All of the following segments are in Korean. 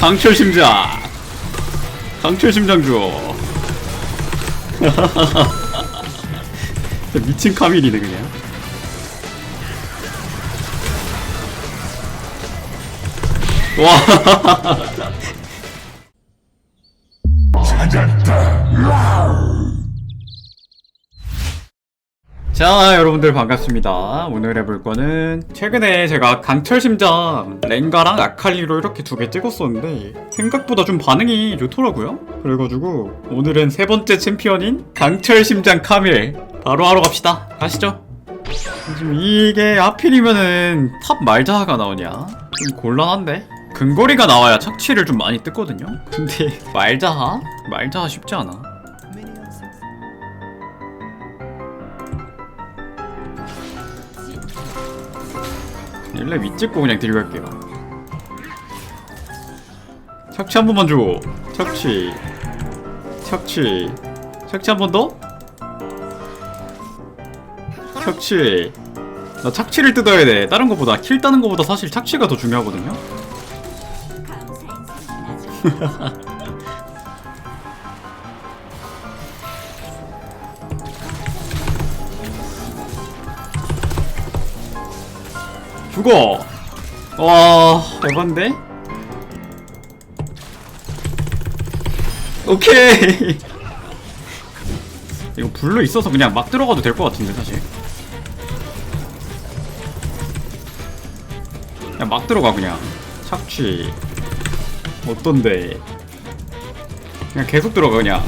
강철 심장. 강철 심장 줘. 미친 카밀이네 그냥. 와 자 여러분들 반갑습니다. 오늘 해볼 거는 최근에 제가 강철심장 랭가랑 아칼리로 이렇게 두 개 찍었었는데 생각보다 좀 반응이 좋더라고요. 그래가지고 오늘은 세 번째 챔피언인 강철심장 카밀 바로 하러 갑시다. 가시죠. 지금 이게 하필이면은 탑 말자가 나오냐? 좀 곤란한데? 근거리가 나와야 착취를 좀 많이 뜯거든요? 근데 말자하? 말자하 쉽지 않아 일레 위 찍고 그냥 들어갈게요. 착취 한 번만 줘 착취. 착취. 착취 한 번 더? 착취. 나 착취를 뜯어야 돼. 다른 거보다 킬 따는 거보다 사실 착취가 더 중요하거든요 죽어. 와 에반데? 오케이. 이거 불로 있어서 그냥 막 들어가도 될 것 같은데 사실. 그냥 막 들어가 그냥. 착취. 어떤데? 그냥 계속 들어가 그냥.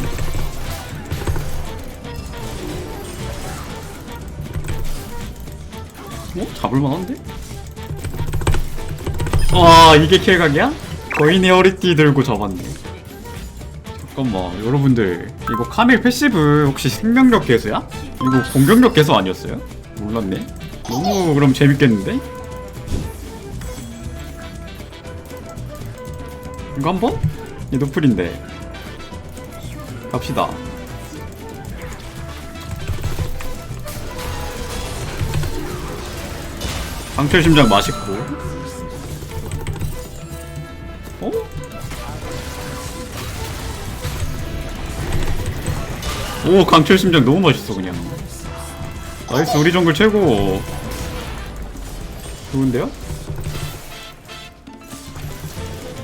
어? 잡을만한데? 와 이게 킬각이야? 거인의 허리띠 들고 잡았네 잠깐만 여러분들 이거 카밀 패시브 혹시 생명력 개수야? 이거 공격력 개수 아니었어요? 몰랐네 너무 그럼 재밌겠는데? 이거 한번? 이 노플인데 갑시다 강철 심장 맛있고 오 강철 심장 너무 맛있어 그냥 나이스 우리 정글 최고 좋은데요?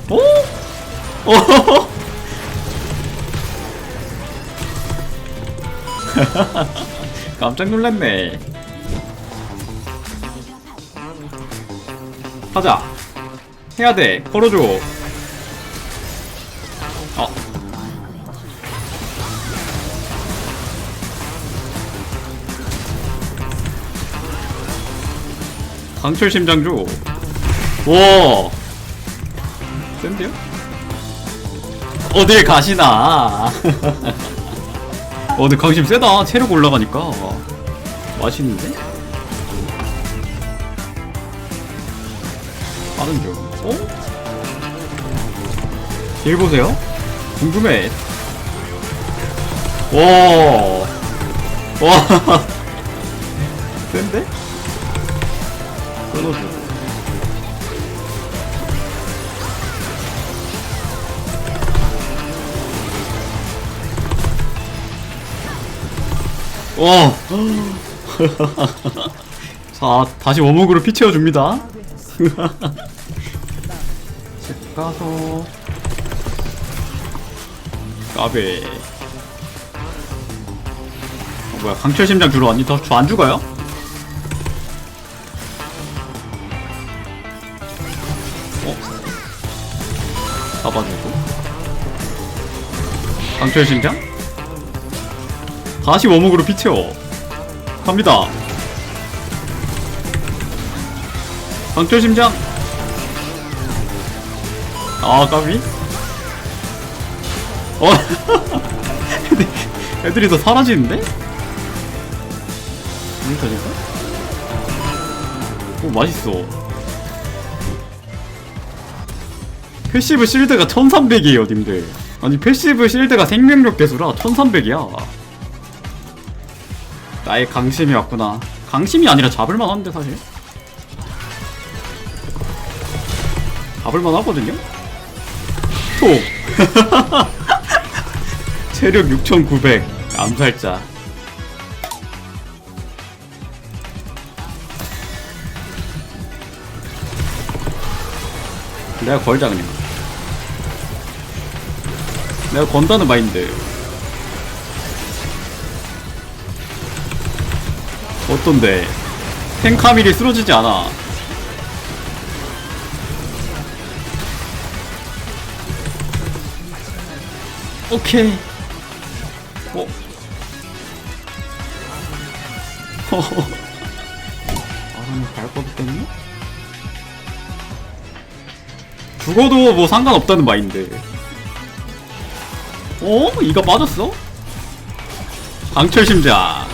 오? 오? 깜짝 놀랐네 하자 해야 돼 걸어줘 강철 심장 줘. 와. 센데요? 어딜 가시나? 어, 근데 강심 세다. 체력 올라가니까. 맛있는데? 빠른 중. 어? 길 보세요. 궁금해. 와. 와. 센데? 끊어줘. 와. 자, 다시 원목으로 피 채워줍니다. 집 가서. 까베. 어, 뭐야, 강철 심장 주러 왔니? 더, 저안 죽어요? 강철 심장? 다시 원목으로 피 채워. 갑니다. 강철 심장? 아 까비? 어 애들이 더 사라지는데? 여기까지인가? 오 맛있어. 패시브 실드가 1300이에요 님들 아니 패시브 실드가 생명력 개수라 1300이야. 나의 강심이 왔구나. 강심이 아니라 잡을만 한데 사실. 잡을만 하거든요? 톡 체력 6900 암살자. 내가 걸자 그냥 내가 건다는 마인드. 어떤데? 탱카밀이 쓰러지지 않아. 오케이. 어? 아니 발버드 때문에? 죽어도 뭐 상관없다는 마인드 어? 이가 빠졌어? 강철 심장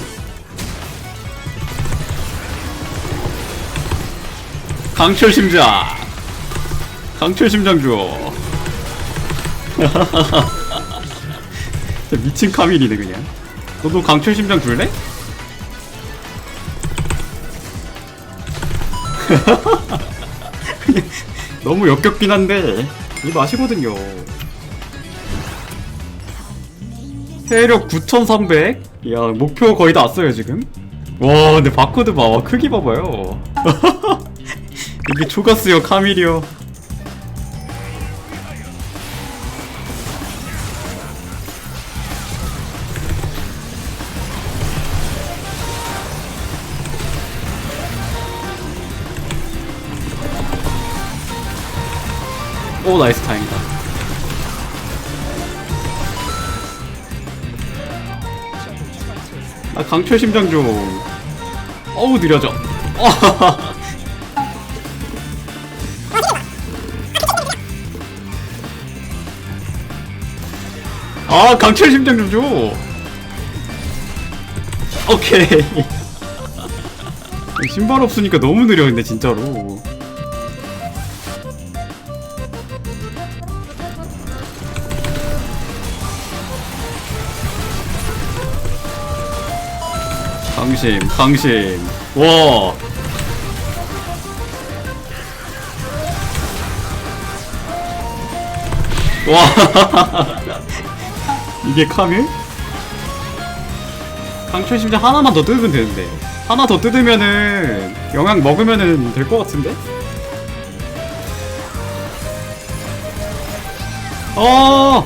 강철 심장 강철 심장 줘 미친 카밀이네 그냥 너도 강철 심장 줄래? 너무 역겹긴 한데 이 맛이거든요 세력 9300 이야 목표 거의 다 왔어요 지금? 와 근데 바코드 봐. 와, 크기 봐봐요. 이게 초가스요 카밀이요. 오 나이스 타임이다 아 강철 심장 좀 어우 느려져. 아 강철 심장 좀 줘. 오케이. 신발 없으니까 너무 느려 근데 진짜로 강심, 강심. 와. 와. 이게 카밀? 강철 심장 하나만 더 뜯으면 되는데. 하나 더 뜯으면은 영양 먹으면은 될 것 같은데? 어.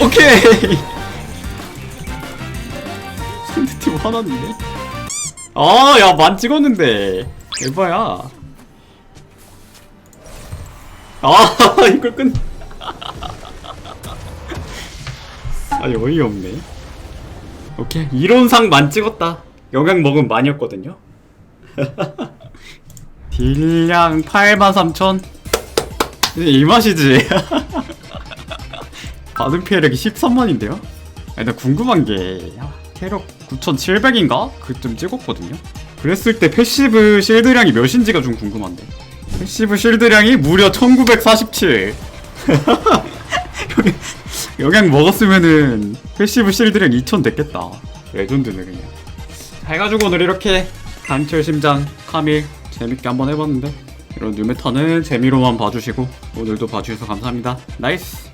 오케이. 상대팀 화났는데? 아, 야, 만 찍었는데. 에바야. 아, 이걸 끝. 아니, 어이없네. 오케이. 이론상 만 찍었다. 영양 먹은 만이었거든요. 딜량 83,000. 이 맛이지. 받은 피해력이 13만인데요? 아니, 나 궁금한 게 체력. 9,700인가? 그쯤 찍었거든요? 그랬을 때 패시브 실드량이 몇인지가 좀 궁금한데. 패시브 실드량이 무려 1947 영양 먹었으면은 패시브 실드량 2000 됐겠다. 레전드네 그냥. 해가지고 오늘 이렇게 단철 심장 카밀 재밌게 한번 해봤는데. 이런 뉴메타는 재미로만 봐주시고 오늘도 봐주셔서 감사합니다. 나이스